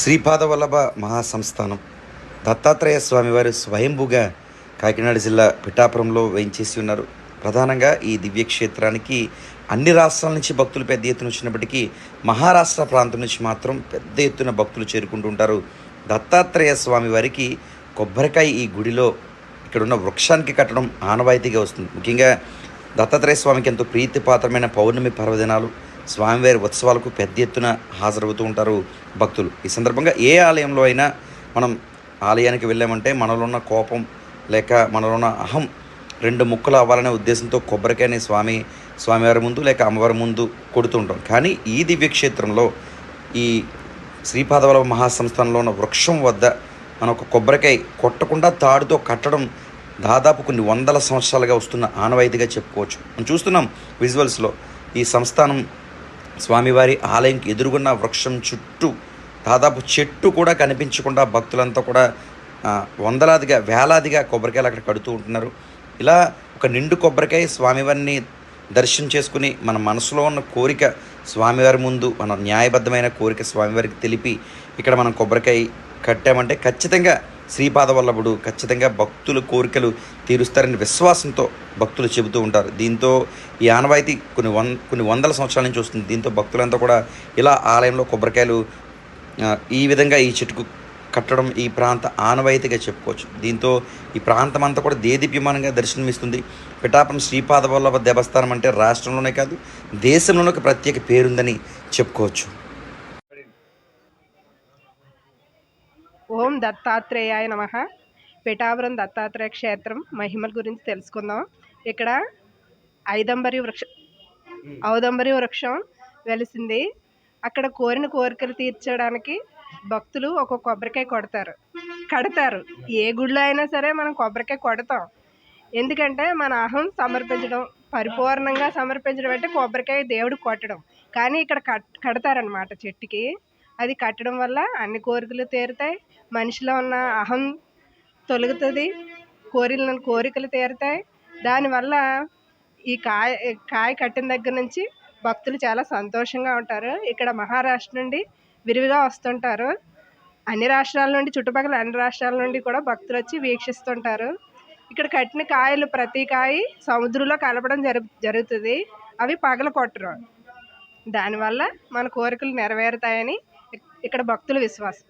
శ్రీపాదవల్లభ మహాసంస్థానం. దత్తాత్రేయ స్వామివారు స్వయంభూగా కాకినాడ జిల్లా పిఠాపురంలో వేయించేసి ఉన్నారు. ప్రధానంగా ఈ దివ్యక్షేత్రానికి అన్ని రాష్ట్రాల నుంచి భక్తులు పెద్ద ఎత్తున వచ్చినప్పటికీ మహారాష్ట్ర ప్రాంతం నుంచి మాత్రం పెద్ద ఎత్తున భక్తులు చేరుకుంటూ ఉంటారు. దత్తాత్రేయ స్వామివారికి కొబ్బరికాయ ఈ గుడిలో ఇక్కడ ఉన్న వృక్షానికి కట్టడం ఆనవాయితీగా వస్తుంది. ముఖ్యంగా దత్తాత్రేయ స్వామికి ఎంతో ప్రీతిపాత్రమైన పౌర్ణమి పర్వదినాలు స్వామివారి ఉత్సవాలకు పెద్ద ఎత్తున హాజరవుతూ ఉంటారు భక్తులు. ఈ సందర్భంగా ఏ ఆలయంలో అయినా మనం ఆలయానికి వెళ్ళామంటే మనలో ఉన్న కోపం లేక మనలో ఉన్న అహం రెండు ముక్కలు అవ్వాలనే ఉద్దేశంతో కొబ్బరికాయని స్వామి స్వామివారి ముందు లేక అమ్మవారి ముందు కొడుతూ ఉంటాం. కానీ ఈ దివ్యక్షేత్రంలో ఈ శ్రీపాదవల్లభ మహాసంస్థానంలో ఉన్న వృక్షం వద్ద మనం ఒక కొబ్బరికాయ కొట్టకుండా తాడుతో కట్టడం దాదాపు కొన్ని వందల సంవత్సరాలుగా వస్తున్న ఆనవాయితీగా చెప్పుకోవచ్చు. మనం చూస్తున్నాం విజువల్స్లో ఈ సంస్థానం స్వామివారి ఆలయంకి ఎదురుగున్న వృక్షం చుట్టూ దాదాపు చెట్టు కూడా కనిపించకుండా భక్తులంతా కూడా వందలాదిగా వేలాదిగా కొబ్బరికాయలు అక్కడ కడుతూ ఉంటున్నారు. ఇలా ఒక నిండు కొబ్బరికాయ స్వామివారిని దర్శనం చేసుకుని మన మనసులో ఉన్న కోరిక స్వామివారి ముందు మన న్యాయబద్ధమైన కోరిక స్వామివారికి తెలిపి ఇక్కడ మనం కొబ్బరికాయ కట్టామంటే ఖచ్చితంగా శ్రీపాదవల్లభుడు ఖచ్చితంగా భక్తుల కోరికలు తీరుస్తారని విశ్వాసంతో భక్తులు చెబుతూ ఉంటారు. దీంతో ఈ ఆనవాయితీ కొన్ని వన్ కొన్ని వందల సంవత్సరాల నుంచి వస్తుంది. దీంతో భక్తులంతా కూడా ఇలా ఆలయంలో కొబ్బరికాయలు ఈ విధంగా ఈ చెట్టుకు కట్టడం ఈ ప్రాంత ఆనవాయితీగా చెప్పుకోవచ్చు. దీంతో ఈ ప్రాంతం అంతా కూడా దేదీప్యమానంగా దర్శనమిస్తుంది. పిఠాపురం శ్రీపాదవల్లభ దేవస్థానం అంటే రాష్ట్రంలోనే కాదు దేశంలోనే ఒక ప్రత్యేక పేరుందని చెప్పుకోవచ్చు. ఓం దత్తాత్రేయాయ నమ. పిఠాపురం దత్తాత్రేయ క్షేత్రం మహిమల గురించి తెలుసుకుందాం. ఇక్కడ ఐదంబరి వృక్ష ఔదంబరి వృక్షం వెలిసింది. అక్కడ కోరిన కోరికలు తీర్చడానికి భక్తులు ఒక కొబ్బరికాయ కొడతారు. కడతారు. ఏ గుడిలో అయినా సరే మనం కొబ్బరికాయ కొడతాం. ఎందుకంటే మన అహం సమర్పించడం పరిపూర్ణంగా సమర్పించడం అంటే కొబ్బరికాయ దేవుడు కొట్టడం. కానీ ఇక్కడ కట్ కడతారనమాట చెట్టుకి. అది కట్టడం వల్ల అన్ని కోరికలు తీరుతాయి. మనిషిలో ఉన్న అహం తొలుగుతుంది. కోరిన కోరికలు తీరుతాయి. దానివల్ల ఈ కాయ కాయ కట్టిన దగ్గర నుంచి భక్తులు చాలా సంతోషంగా ఉంటారు. ఇక్కడ మహారాష్ట్ర నుండి విరివిగా వస్తుంటారు. అన్ని రాష్ట్రాల నుండి చుట్టుపక్కల అన్ని రాష్ట్రాల నుండి కూడా భక్తులు వచ్చి వీక్షిస్తుంటారు. ఇక్కడ కట్టిన కాయలు ప్రతి కాయ సముద్రంలో కలపడం జరు జరుగుతుంది. అవి పగల కొట్టరు దానివల్ల మన కోరికలు నెరవేరుతాయని ఇక్కడ భక్తుల విశ్వాసం.